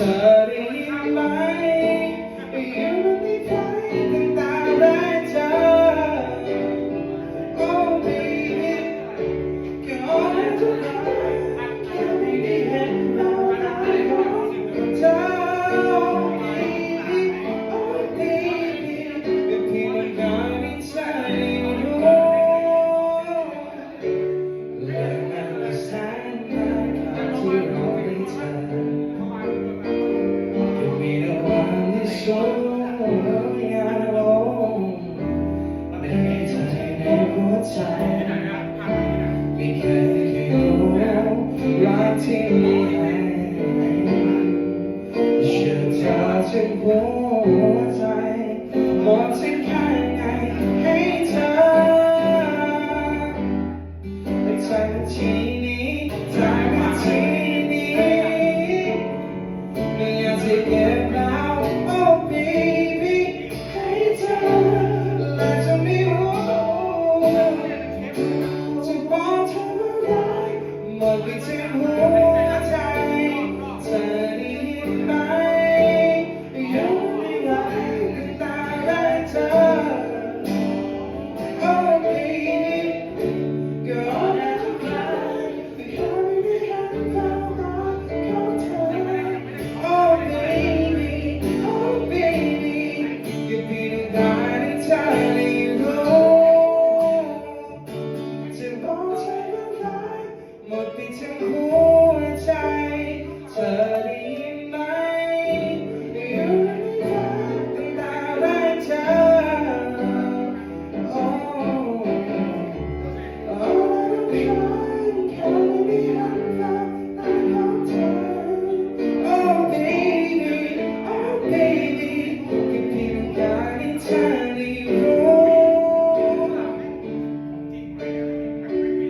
studying life. หัวใจหมดที่ข้างในให้เธอในใจที่ I'll be too cool.